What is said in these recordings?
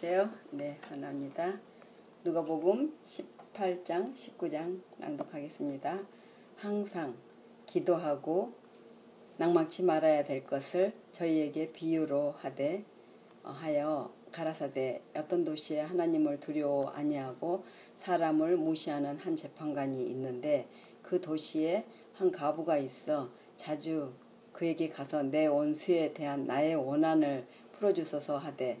안녕하세요. 네, 하나입니다. 누가복음 18장, 19장 낭독하겠습니다. 항상 기도하고 낭망치 말아야 될 것을 저희에게 비유로 하되 어, 하여 가라사대 어떤 도시에 하나님을 두려워 아니하고 사람을 무시하는 한 재판관이 있는데 그 도시에 한 가부가 있어 자주 그에게 가서 내 원수에 대한 나의 원한을 풀어주소서 하되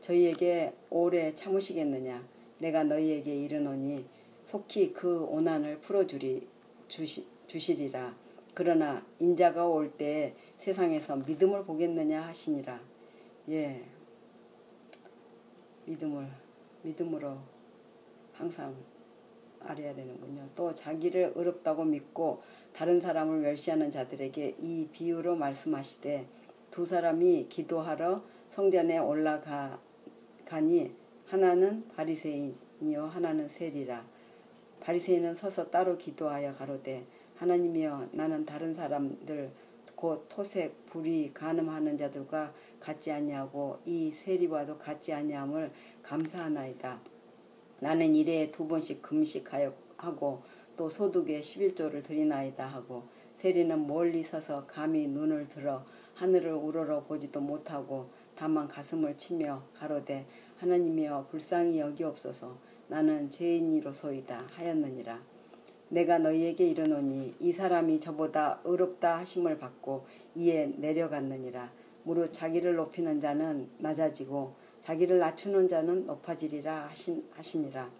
저희에게 오래 참으시겠느냐? 내가 너희에게 이르노니 속히 그 원한을 풀어주리 주시, 주시리라. 그러나 인자가 올때 세상에서 믿음을 보겠느냐 하시니라. 예. 믿음을 믿음으로 항상 알아야 되는군요. 또 자기를 어렵다고 믿고 다른 사람을 멸시하는 자들에게 이 비유로 말씀하시되 두 사람이 기도하러 성전에 올라가 가니 하나는 바리새인이요 하나는 세리라 바리새인은 서서 따로 기도하여 가로되 하나님이여 나는 다른 사람들 곧 토색 불이 간음하는 자들과 같지 아니하고 이 세리와도 같지 아니함을 감사하나이다. 나는 일에 두 번씩 금식하여 하고 또 소득에 11조를 드리나이다 하고 세리는 멀리 서서 감히 눈을 들어 하늘을 우러러 보지도 못하고 다만 가슴을 치며 가로되 하나님이여 불쌍히 여기옵소서 나는 죄인이로소이다 하였느니라. 내가 너희에게 이르노니 이 사람이 저보다 의롭다 하심을 받고 이에 내려갔느니라. 무릇 자기를 높이는 자는 낮아지고 자기를 낮추는 자는 높아지리라 하신, 하시니라.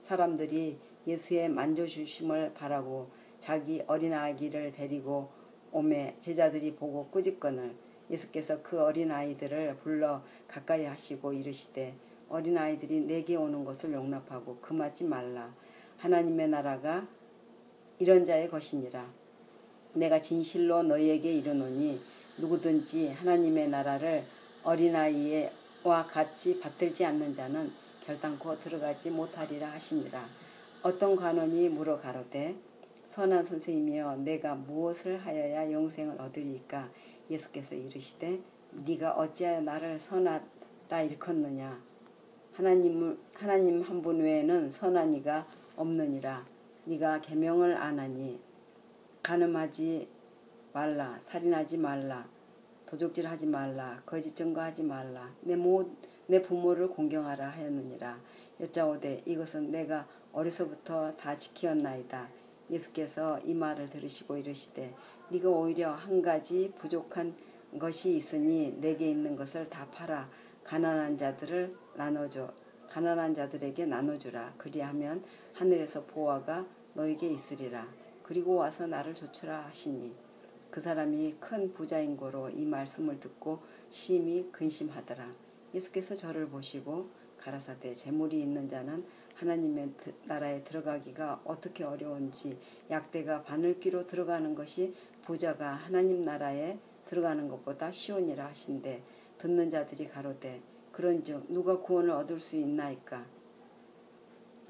사람들이 예수의 만져주심을 바라고 자기 어린아기를 데리고 오매 제자들이 보고 꾸짖거늘 예수께서 그 어린아이들을 불러 가까이 하시고 이르시되 어린아이들이 내게 오는 것을 용납하고 금하지 말라. 하나님의 나라가 이런 자의 것이니라. 내가 진실로 너희에게 이르노니 누구든지 하나님의 나라를 어린아이와 같이 받들지 않는 자는 결단코 들어가지 못하리라 하시니라. 어떤 관원이 물어 가로되 선한 선생님이여 내가 무엇을 하여야 영생을 얻으리까 예수께서 이르시되 네가 어찌하여 나를 선하다 일컫느냐? 하나님 하나님 한 분 외에는 선한 이가 없느니라. 네가 계명을 안 하니 간음하지 말라 살인하지 말라 도적질하지 말라 거짓 증거하지 말라. 내, 모, 내 부모를 공경하라 하였느니라. 여짜오되 이것은 내가 어려서부터 다 지키었나이다. 예수께서 이 말을 들으시고 이르시되 네가 오히려 한 가지 부족한 것이 있으니 내게 있는 것을 다 팔아 가난한 자들을 나눠줘. 가난한 자들에게 나눠주라. 그리하면 하늘에서 보화가 너에게 있으리라. 그리고 와서 나를 조추라 하시니 그 사람이 큰 부자인 거로 이 말씀을 듣고 심히 근심하더라. 예수께서 저를 보시고 가라사대 재물이 있는 자는 하나님의 나라에 들어가기가 어떻게 어려운지 약대가 바늘귀로 들어가는 것이 부자가 하나님 나라에 들어가는 것보다 쉬우니라 하신데 듣는 자들이 가로되 그런즉 누가 구원을 얻을 수 있나이까?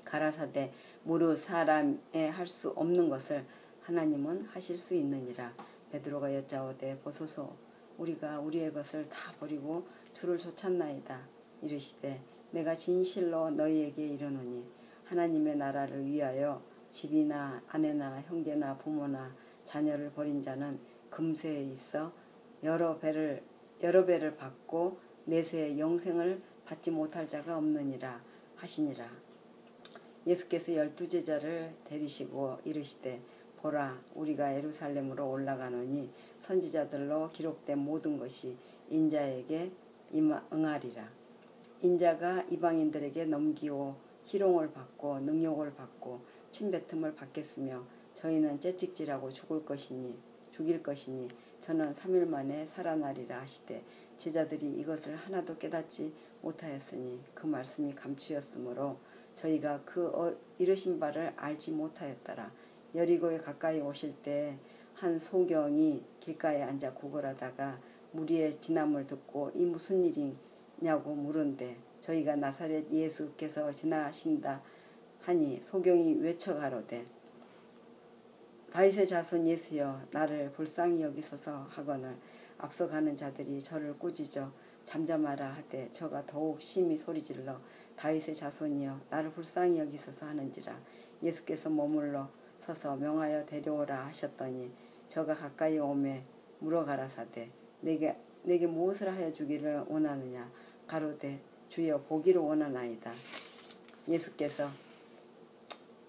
가라사대. 무릇 사람에 할수 없는 것을 하나님은 하실 수 있느니라. 베드로가 여짜오되 보소서. 우리가 우리의 것을 다 버리고 주를 쫓았나이다. 이르시되 내가 진실로 너희에게 이르노니 하나님의 나라를 위하여 집이나 아내나 형제나 부모나 자녀를 버린 자는 금세에 있어 여러 배를 여러 배를 받고 내세의 영생을 받지 못할 자가 없느니라 하시니라. 예수께서 열두 제자를 데리시고 이르시되 보라 우리가 예루살렘으로 올라가노니 선지자들로 기록된 모든 것이 인자에게 응하리라. 인자가 이방인들에게 넘기오 희롱을 받고 능욕을 받고 침뱉음을 받겠으며 저희는 째찍질하고 죽을 것이니 죽일 것이니 저는 3일 만에 살아나리라 하시되 제자들이 이것을 하나도 깨닫지 못하였으니 그 말씀이 감추였으므로 저희가 그 어, 이르신 바를 알지 못하였더라. 여리고에 가까이 오실 때 한 소경이 길가에 앉아 구걸하다가 무리의 진함을 듣고 이 무슨 일이냐고 물은데 저희가 나사렛 예수께서 지나신다 하니 소경이 외쳐 가로되 다윗의 자손 예수여 나를 불쌍히 여기소서 하거늘 앞서가는 자들이 저를 꾸짖어 잠잠하라 하되 저가 더욱 심히 소리질러 다윗의 자손이여 나를 불쌍히 여기소서 하는지라. 예수께서 머물러 서서 명하여 데려오라 하셨더니 저가 가까이 오매 물어가라사대 내게 내게 무엇을 하여 주기를 원하느냐? 가로되 주여 보기를 원하나이다. 예수께서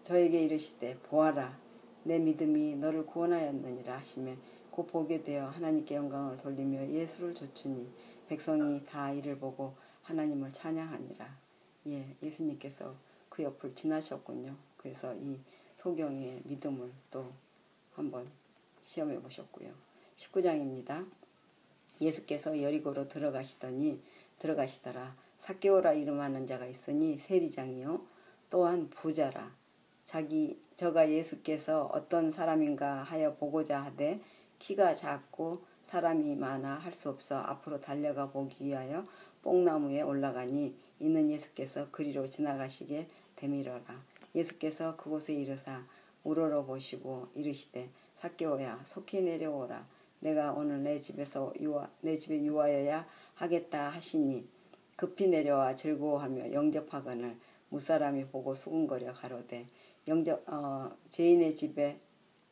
저에게 이르시되 보아라 내 믿음이 너를 구원하였느니라 하시매 곧 보게 되어 하나님께 영광을 돌리며 예수를 좇으니 백성이 다 이를 보고 하나님을 찬양하니라. 예, 예수님께서 그 옆을 지나셨군요. 그래서 이 소경의 믿음을 또 한번 시험해 보셨고요. 19장입니다. 예수께서 여리고로 들어가시더니 들어가시더라. 사개오라 이름하는 자가 있으니 세리장이요 또한 부자라. 자기 저가 예수께서 어떤 사람인가 하여 보고자 하되 키가 작고 사람이 많아 할 수 없어 앞으로 달려가 보기 위하여 뽕나무에 올라가니 이는 예수께서 그리로 지나가시게 되밀어라. 예수께서 그곳에 이르사 우러러 보시고 이르시되 사개오야 속히 내려오라. 내가 오늘 내 집에서 유아, 내 집에 유하여야 하겠다 하시니 급히 내려와 즐거워하며 영접하거늘 무사람이 보고 수군거려 가로되 영접 어, 제인의 집에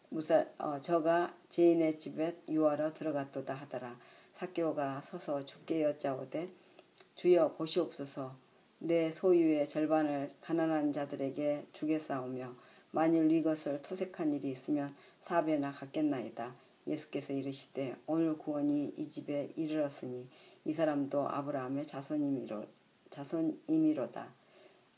무사 어, 저가 제인의 집에 유하러 들어갔도다 하더라. 사교가 서서 주께 여짜오되 주여 보시옵소서 내 소유의 절반을 가난한 자들에게 주겠사오며 만일 이것을 토색한 일이 있으면 사배나 갖겠나이다. 예수께서 이르시되 오늘 구원이 이 집에 이르렀으니 이 사람도 아브라함의 자손이미로 자손이미로다.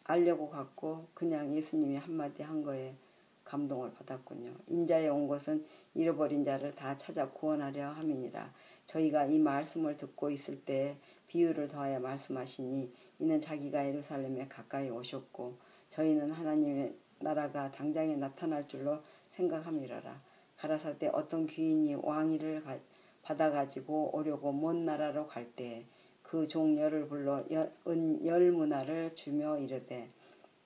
알려고 갔고 그냥 예수님이 한마디 한 거에 감동을 받았군요. 인자에 온 것은 잃어버린 자를 다 찾아 구원하려 함이니라. 저희가 이 말씀을 듣고 있을 때 비유를 더하여 말씀하시니 이는 자기가 예루살렘에 가까이 오셨고 저희는 하나님의 나라가 당장에 나타날 줄로 생각함이라라. 가라사대 어떤 귀인이 왕위를 받아가지고 오려고 먼 나라로 갈 때에 그 종 열을 불러 열, 은 열문화를 주며 이르되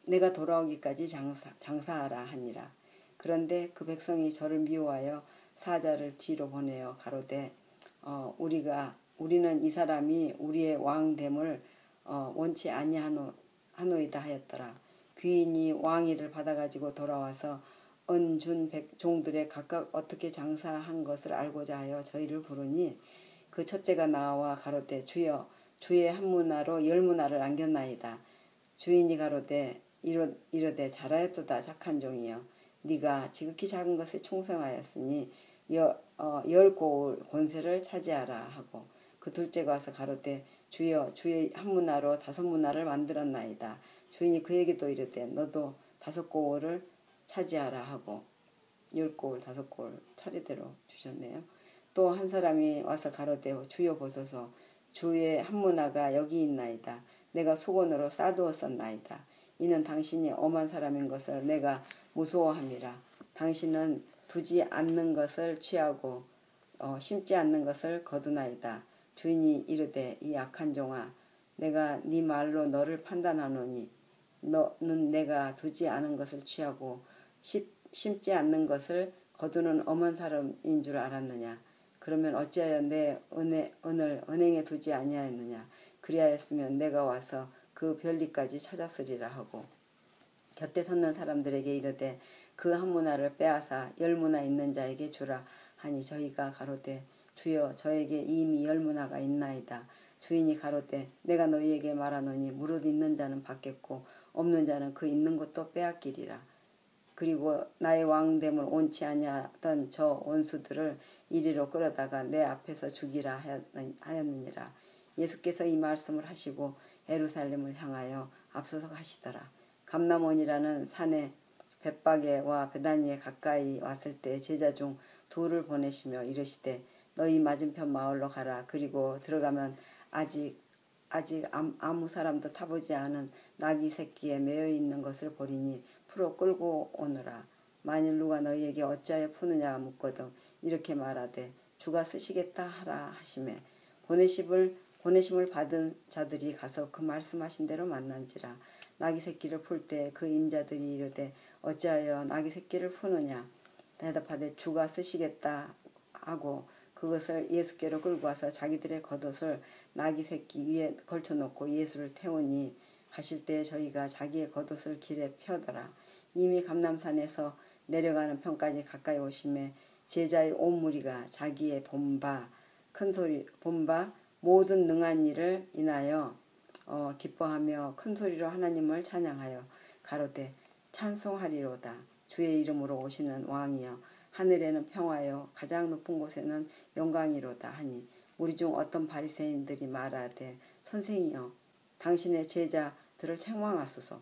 내가 돌아오기까지 장사, 장사하라 하니라. 그런데 그 백성이 저를 미워하여 사자를 뒤로 보내어 가로되 어, 우리가 우리는 이 사람이 우리의 왕됨을 어, 원치 아니하노이다 하였더라. 귀인이 왕위를 받아가지고 돌아와서 은준 종들의 각각 어떻게 장사한 것을 알고자 하여 저희를 부르니 그 첫째가 나와 가로되 주여 주의 한 문화로 열 문화를 남겼나이다. 주인이 가로되 이러, 이러되 잘하였도다 착한 종이여 네가 지극히 작은 것에 충성하였으니 여, 어, 열 고울 권세를 차지하라 하고 그 둘째가 와서 가로되 주여 주의 한 문화로 다섯 문화를 만들었나이다. 주인이 그에게 또 이르되 너도 다섯 고울을 차지하라 하고 열 고울 다섯 고울 차례대로 주셨네요. 또 한 사람이 와서 가로되 주여 보소서 주의 한문화가 여기 있나이다. 내가 수건으로 싸두었었나이다. 이는 당신이 엄한 사람인 것을 내가 무서워함이라. 당신은 두지 않는 것을 취하고 어, 심지 않는 것을 거두나이다. 주인이 이르되 이 악한 종아 내가 네 말로 너를 판단하노니 너는 내가 두지 않은 것을 취하고 심지 않는 것을 거두는 엄한 사람인 줄 알았느냐. 그러면 어찌하여 내 은혜, 은을 은행에 두지 아니하였느냐. 그리하였으면 내가 와서 그 별리까지 찾았으리라 하고 곁에 섰는 사람들에게 이르되 그 한 문화를 빼앗아 열 문화 있는 자에게 주라 하니 저희가 가로되 주여 저에게 이미 열 문화가 있나이다. 주인이 가로되 내가 너희에게 말하노니 무릇 있는 자는 받겠고 없는 자는 그 있는 것도 빼앗기리라. 그리고 나의 왕됨을 온치 아니하던 저 원수들을 이리로 끌어다가 내 앞에서 죽이라 하였느니라. 예수께서 이 말씀을 하시고 에루살렘을 향하여 앞서서 가시더라. 감남원이라는 산에 벳바게와 베다니에 가까이 왔을 때 제자 중 둘을 보내시며 이르시되 너희 맞은편 마을로 가라. 그리고 들어가면 아직 아직 암- 아무 사람도 타보지 않은 나귀 새끼에 매여 있는 것을 보리니 풀어 끌고 오너라. 만일 누가 너희에게 어찌하여 푸느냐 묻거든 이렇게 말하되 주가 쓰시겠다 하라 하심에 보내심을 보내심을 받은 자들이 가서 그 말씀하신 대로 만난지라 나귀 새끼를 풀 때 그 임자들이 이르되 어찌하여 나귀 새끼를 푸느냐 대답하되 주가 쓰시겠다 하고 그것을 예수께로 끌고 와서 자기들의 겉옷을 나귀 새끼 위에 걸쳐놓고 예수를 태우니 가실 때 저희가 자기의 겉옷을 길에 펴더라. 이미 감남산에서 내려가는 편까지 가까이 오심에 제자의 온 무리가 자기의 본바 큰 소리 본바 모든 능한 일을 인하여 어, 기뻐하며 큰 소리로 하나님을 찬양하여 가로되 찬송하리로다. 주의 이름으로 오시는 왕이여 하늘에는 평화요 가장 높은 곳에는 영광이로다 하니 우리 중 어떤 바리새인들이 말하되 선생이여 당신의 제자들을 책망하소서.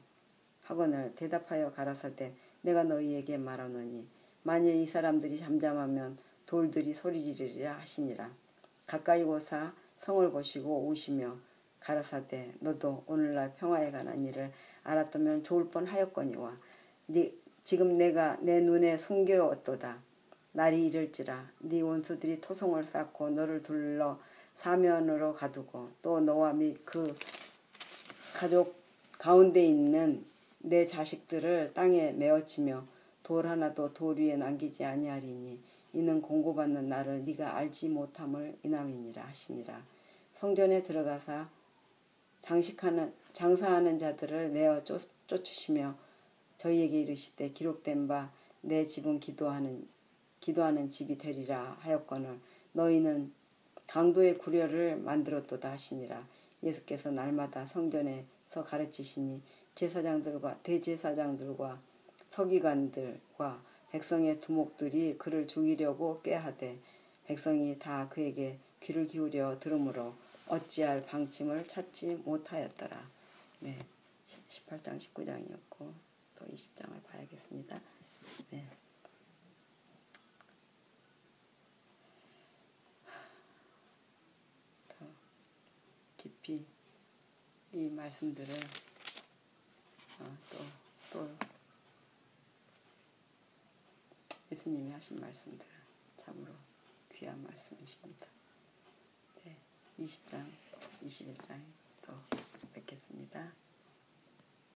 하거늘 대답하여 가라사대 내가 너희에게 말하노니 만일 이 사람들이 잠잠하면 돌들이 소리 지르리라 하시니라. 가까이 오사 성을 보시고 오시며 가라사대 너도 오늘날 평화에 관한 일을 알았다면 좋을 뻔하였거니와 네, 지금 내가 내 눈에 숨겨왔도다. 날이 이를지라 네 원수들이 토송을 쌓고 너를 둘러 사면으로 가두고 또 너와 및 그 가족 가운데 있는 내 자식들을 땅에 메어치며 돌 하나도 돌 위에 남기지 아니하리니 이는 공고받는 나를 네가 알지 못함을 이남이니라 하시니라. 성전에 들어가사 장식하는 장사하는 자들을 내어 쫓, 쫓으시며 저희에게 이르시되 기록된 바 내 집은 기도하는 기도하는 집이 되리라 하였거늘 너희는 강도의 구려를 만들었도다 하시니라 예수께서 날마다 성전에서 가르치시니 제사장들과 대제사장들과 서기관들과 백성의 두목들이 그를 죽이려고 꾀하되 백성이 다 그에게 귀를 기울여 들으므로 어찌할 방침을 찾지 못하였더라. 네, 18장 19장이었고 또 20장을 봐야겠습니다. 네. 더 깊이 이 말씀들을 어, 또, 또 예수님이 하신 말씀들은 참으로 귀한 말씀이십니다. 네, 20장, 21장에 또 뵙겠습니다.